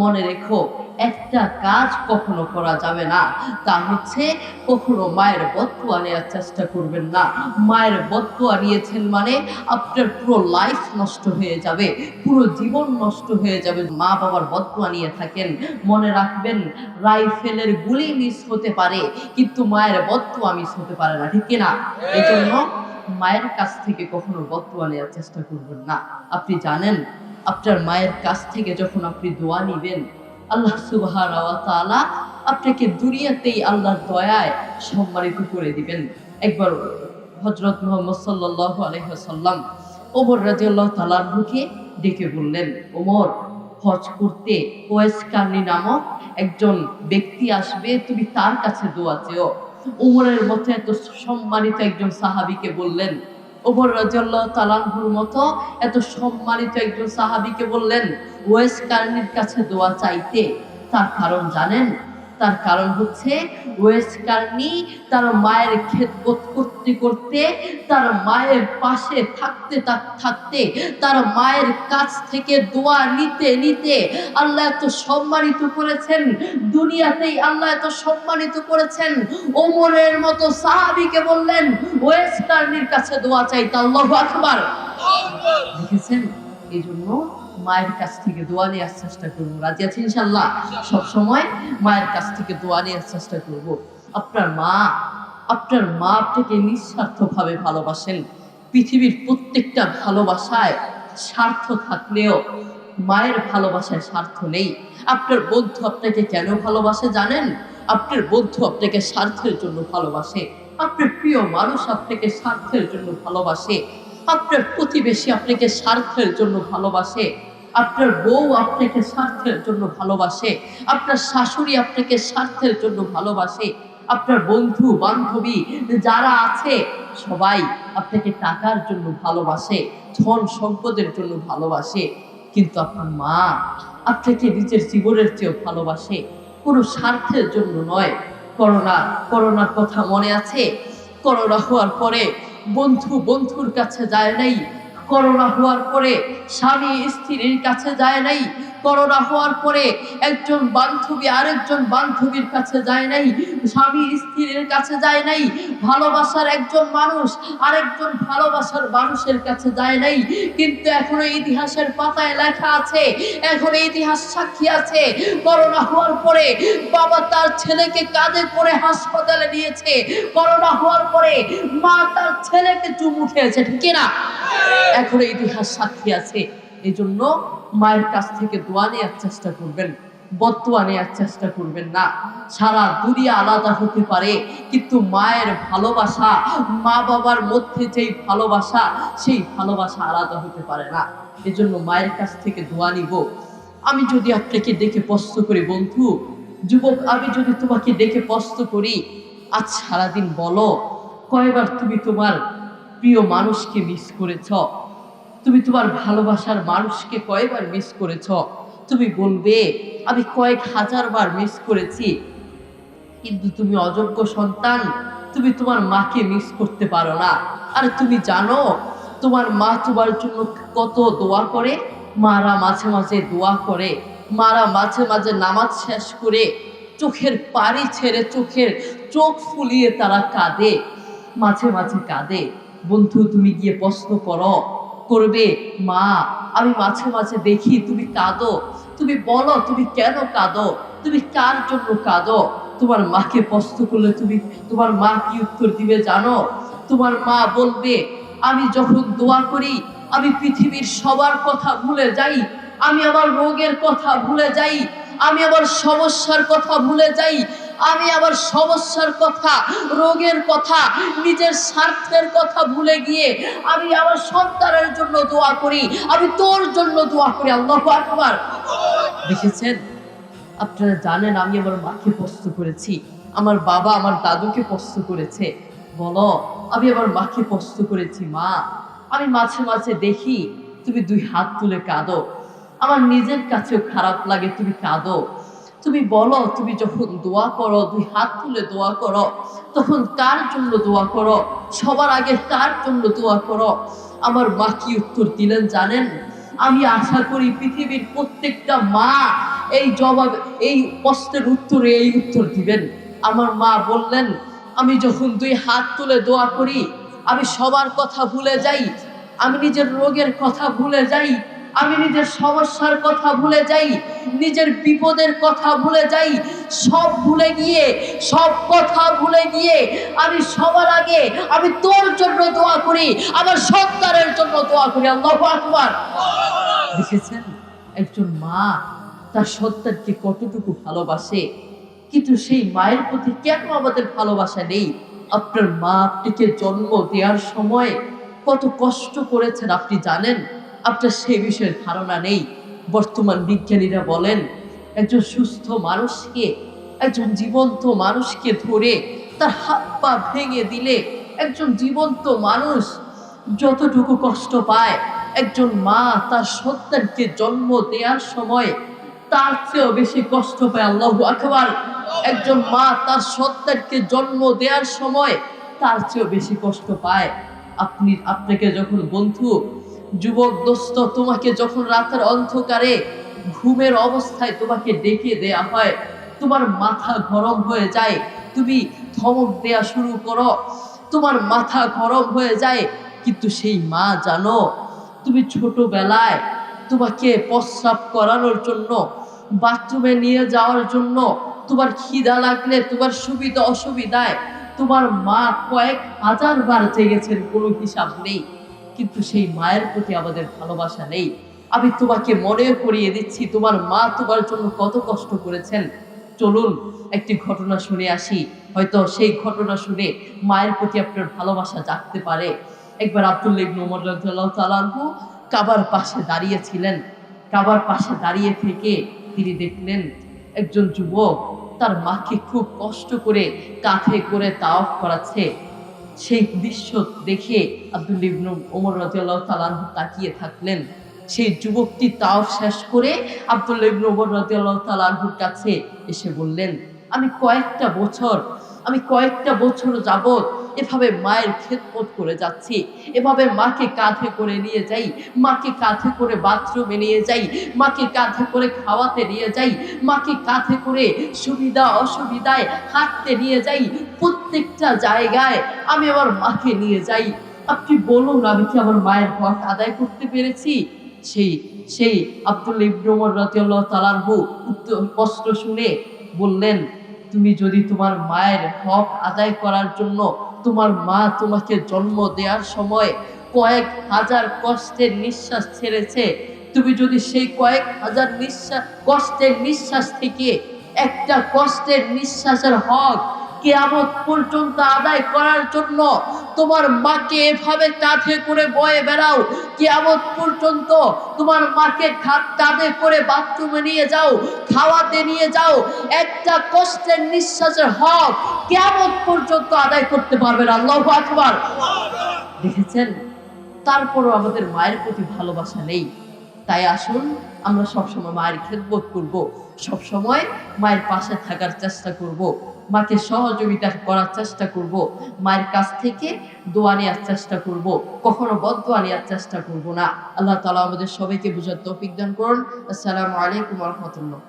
মনে রেখো, একটা কাজ কখনো করা যাবে না। তা হচ্ছে কখনো মায়ের বদুয়া নেওয়ার চেষ্টা করবেন না। মায়ের বদুয়া নিয়েছেন মানে আপনার পুরো লাইফ নষ্ট হয়ে যাবে, পুরো জীবন নষ্ট হয়ে যাবে। মা বাবার বদুয়া নিয়ে থাকেন, মনে রাখবেন, রাইফেলের গুলি মিস হতে পারে, কিন্তু মায়ের বদুয়া মিস হতে পারে না, ঠিক কিনা? এই জন্য মায়ের কাছ থেকে কখনো বদুয়া নেওয়ার চেষ্টা করবেন না। আপনি জানেন আপনার মায়ের কাছ থেকে যখন আপনি দোয়া নিবেন, আল্লাহ ওয়া আপনাকে দুনিয়াতেই আল্লাহর দয়ায় সম্মানিত করে দিবেন। একবার হযরত মুহাম্মদ সাল্লাল্লাহু আলাইহি ওয়াসাল্লাম ওমর রাদিয়াল্লাহু তাআলা মুখে ডেকে বললেন, ওমর, হজ করতে ওয়েস কার্নি নামক একজন ব্যক্তি আসবে, তুমি তার কাছে দোয়া চেও। উমরের মতো এত সম্মানিত একজন সাহাবিকে বললেন ওমর রাজিয়াল্লাহ তালানহুর মতো এত সম্মানিত একজন সাহাবীকে বললেন ওয়েস কার্নির কাছে দোয়া চাইতে তার কারণ জানেন? তার কারণ হচ্ছে ওয়েস্ট কার্নি তার মায়ের খেদমত করতে করতে তার মায়ের পাশে থাকতে থাকতে তার মায়ের কাছ থেকে দোয়া নিতে নিতে আল্লাহ এত সম্মানিত করেছেন। দুনিয়াতেই আল্লাহ এত সম্মানিত করেছেন। ওমরের মতো সাহাবীকে বললেন ওয়েস্ট কার্নির কাছে দোয়া চাইতে আল্লাহু আকবার। দেখেছেন? এই জন্য মায়ের কাছ থেকে দোয়া নেওয়ার চেষ্টা করব। রাজি আছি ইনশাল্লাহ সবসময় মায়ের কাছ থেকে দোয়া নেওয়ার চেষ্টা করব। আপনার মা আপনার মা আপনাকে নিঃস্বার্থভাবে ভালোবাসেন। পৃথিবীর প্রত্যেকটা ভালোবাসায় স্বার্থ থাকলেও মায়ের ভালোবাসায় স্বার্থ নেই। আপনার বন্ধু আপনাকে কেন ভালোবাসে জানেন? আপনার বন্ধু আপনাকে স্বার্থের জন্য ভালোবাসে। আপনার প্রিয় মানুষ আপনাকে স্বার্থের জন্য ভালোবাসে। আপনার প্রতিবেশী আপনাকে স্বার্থের জন্য ভালোবাসে। আপনার বউ আপনাকে স্বার্থের জন্য ভালোবাসে, আপনার শাশুড়ি আপনাকে স্বার্থের জন্য ভালোবাসে, আপনার বন্ধু, বান্ধবী যারা আছে, সবাই আপনাকে টাকার জন্য ভালোবাসে, ধন সম্পদের জন্য ভালোবাসে। কিন্তু আপনার মা আপনাকে নিজের জীবনের চেয়েও ভালোবাসে। কোনো স্বার্থের জন্য নয়। করোনা, করোনার কথা মনে আছে? করোনা হওয়ার পরে বন্ধু, বন্ধুর কাছে যায় নাই। করোনা হওয়ার পরে স্বামী স্ত্রীর কাছে যায় নাই। করোনা হওয়ার পরে একজন বান্ধবী আরেকজন বান্ধবীর কাছে যায় নাই, স্বামী স্ত্রীর কাছে যায় নাই, ভালোবাসার একজন মানুষ আরেকজন ভালোবাসার মানুষের কাছে যায় নাই। কিন্তু এখনও ইতিহাসের পাতায় লেখা আছে, এখনও ইতিহাস সাক্ষী আছে, করোনা হওয়ার পরে বাবা তার ছেলেকে কাঁধে করে হাসপাতালে নিয়েছে। করোনা হওয়ার পরে মা তার ছেলেকে চুমু খেয়েছে, ঠিক না এখনও ইতিহাস সাক্ষী আছে। এই জন্য মায়ের কাছ থেকে দোয়া নেওয়ার চেষ্টা করবেন বদুয়া নেওয়ার চেষ্টা করবেন না। সারা দুনিয়া আলাদা হতে পারে, কিন্তু মায়ের ভালোবাসা মা বাবার মধ্যে যেই ভালোবাসা, সেই ভালোবাসা আলাদা হতে পারে না। এজন্য মায়ের কাছ থেকে দোয়া নিব। আমি যদি আপনাকে দেখে প্রশ্ন করি, বন্ধু, যুবক, আমি যদি তোমাকে দেখে প্রশ্ন করি, আজ সারাদিন বলো, কয়বার তুমি তোমার প্রিয় মানুষকে মিস করেছ? তুমি তোমার ভালোবাসার মানুষকে কয়বার মিস করেছ? তুমি বলবে, আমি কয়েক হাজার বার মিস করেছি। কিন্তু তুমি অযোগ্য সন্তান, তুমি তোমার মাকে মিস করতে পারো না। আর তুমি জানো, তোমার মা তোমার জন্য কত দোয়া করে? মারা মাঝে মাঝে দোয়া করে, মারা মাঝে মাঝে নামাজ শেষ করে, চোখের পানি ছেড়ে চোখের চোখ ফুলিয়ে তারা কাঁদে, মাঝে মাঝে কাঁদে। বন্ধু, তুমি গিয়ে প্রশ্ন করো করবে? মা, আমি মাঝে মাঝে দেখি তুমি কাঁদো। তুমি বলো, তুমি কেন কাঁদো? তুমি কার জন্য কাঁদো? তোমার মাকে প্রশ্ন করলে তুমি, তোমার মা কি উত্তর দিবে জানো? তোমার মা বলবে, আমি যখন দোয়া করি, আমি পৃথিবীর সবার কথা ভুলে যাই। আমি আমার রোগের কথা ভুলে যাই। আমি আমার সমস্যার কথা ভুলে যাই। আমি আবার সমস্যার কথা, রোগের কথা, নিজের স্বার্থের কথা ভুলে গিয়ে আমি আমার সন্তানের জন্য দোয়া করি, আমি তোর জন্য দোয়া করি, আল্লাহ আকবার। দেখেছেন? আপনারা জানেন, আমি আমার মাকে প্রশ্ন করেছি, আমার বাবা আমার দাদুকে প্রশ্ন করেছে। বলো, আমি আমার মাকে প্রশ্ন করেছি, মা। আমি মাঝে মাঝে দেখি, তুমি দুই হাত তুলে কাঁদো। আমার নিজের কাছেও খারাপ লাগে, তুমি কাঁদো। তুমি বলো, তুমি যখন দোয়া করো, দুই হাত তুলে দোয়া করো, তখন কার জন্য দোয়া করো? সবার আগে কার জন্য দোয়া করো? আমার মা কি উত্তর দিলেন জানেন? আমি আশা করি পৃথিবীর প্রত্যেকটা মা এই জবাব, এই প্রশ্নের উত্তরে এই উত্তর দিবেন। আমার মা বললেন, আমি যখন দুই হাত তুলে দোয়া করি, আমি সবার কথা ভুলে যাই, আমি নিজের রোগের কথা ভুলে যাই আমি নিজের সমস্যার কথা ভুলে যাই, নিজের বিপদের কথা ভুলে যাই, সব ভুলে গিয়ে, সব কথা ভুলে গিয়ে আমি সবার আগে আমি তোর জন্য দোয়া করি, আমার সন্তানের জন্য দোয়া করি আকবার। দেখেছেন? একজন মা তার সন্তানকে কতটুকু ভালোবাসে, কিন্তু সেই মায়ের প্রতি কেন আমাদের ভালোবাসা নেই? আপনার মা আপনাকে জন্ম দেওয়ার সময় কত কষ্ট করেছেন, আপনি জানেন? আপনার সেই বিষয়ের ধারণা নেই। বর্তমান বিজ্ঞানীরা বলেন, একজন সুস্থ মানুষকে, একজন জীবন্ত মানুষকে ধরে তার হাত পা ভেঙে দিলে একজন জীবন্ত মানুষ যতটুকু কষ্ট পায়, একজন মা তার সন্তানকে জন্ম দেওয়ার সময় তার চেয়েও বেশি কষ্ট পায় আল্লাহ আকবার। একজন মা তার সন্তানকে জন্ম দেওয়ার সময় তার চেয়েও বেশি কষ্ট পায়। আপনি, আপনাকে যখন বন্ধু যুবক দোস্ত তোমাকে যখন রাতের অন্ধকারে ঘুমের অবস্থায় তোমাকে ডেকে দেয়া হয়, তোমার মাথা গরম হয়ে যায়, তুমি ধমক দেয়া শুরু করো, তোমার মাথা গরম হয়ে যায়, কিন্তু সেই মা জানো, তুমি ছোটবেলায় তোমাকে প্রস্রাব করানোর জন্য, বাথরুমে নিয়ে যাওয়ার জন্য, তোমার খিদা লাগলে, তোমার সুবিধা অসুবিধায়, তোমার মা কয়েক হাজার বার জেগেছেন, কোনো হিসাব নেই। কিন্তু সেই মায়ের প্রতি আমাদের ভালোবাসা নেই। আমি তোমাকে মনে করিয়ে দিচ্ছি, তোমার মা তোমার জন্য কত কষ্ট করেছেন। চলুন, একটি ঘটনা শুনে আসি। হয়তো সেই ঘটনা শুনে মায়ের প্রতি আপনার ভালোবাসা জাগতে পারে। একবার আব্দুল্লাহ ইবনে ওমর তাআলা কাবার পাশে দাঁড়িয়েছিলেন। কাবার পাশে দাঁড়িয়ে থেকে তিনি দেখলেন একজন যুবক তার মাকে খুব কষ্ট করে কাঁধে করে তাওয়াফ করাচ্ছে। সেই দৃশ্য দেখে আব্দুল ইবনু ওমর রাজিয়াল্লাহ তাআলা আনহু তাকিয়ে থাকলেন। সেই যুবকটি তাও শেষ করে আব্দুল ইবনু ওমর রাজিয়াল্লাহ তাআলা আনহুর কাছে এসে বললেন, আমি কয়েকটা বছর, আমি কয়েকটা বছর যাবত এভাবে মায়ের খেদমত করে যাচ্ছি। এভাবে মাকে কাঁধে করে নিয়ে যাই। মাকে কাঁধে করে বাথরুমে নিয়ে যাই। মাকে কাঁধে করে খাওয়াতে নিয়ে যাই। মাকে কাঁধে করে সুবিধা অসুবিধায় হাঁটতে নিয়ে যাই। প্রত্যেকটা জায়গায় আমি আমার মাকে নিয়ে যাই। আপনি বলুন, আমি কি আমার মায়ের হক আদায় করতে পেরেছি? সেই সেই আব্দুল ইব্রমর রাতিউল্লাহ তালানহু উত্তর কষ্ট শুনে বললেন, তুমি যদি তোমার মায়ের হক আদায় করার জন্য তোমার মা তোমাকে জন্ম দেওয়ার সময় কয়েক হাজার কষ্টের নিঃশ্বাস ছেড়েছে। তুমি যদি সেই কয়েক হাজার নিঃশ্বাস, কষ্টের নিঃশ্বাস থেকে একটা কষ্টের নিঃশ্বাসের হক কেয়ামত পর্যন্ত আদায় করার জন্য তোমার মাকে এভাবে কাঁধে করে বয়ে বেড়াও। কেয়ামত পর্যন্ত তোমার মাকে কাঁধে করে বাথরুমে নিয়ে যাও, খাওয়াতে নিয়ে যাও। একটা কষ্টের নিঃশ্বাসের হক কেয়ামত পর্যন্ত আদায় করতে পারবেন আল্লাহ আকবার। দেখেছেন? তারপরও আমাদের মায়ের প্রতি ভালোবাসা নেই। তাই আসুন, আমরা সবসময় মায়ের খেদবোধ করব। সবসময় মায়ের পাশে থাকার চেষ্টা করব। মাকে সহযোগিতা করার চেষ্টা করব। মায়ের কাছ থেকে দোয়া নেওয়ার চেষ্টা করব। কখনো বদোয়া নেওয়ার চেষ্টা করব না। আল্লাহ তালা আমাদের সবাইকে বুঝার তৌফিক দান করুন। আসসালামু আলাইকুম রহমতুল্লাহ।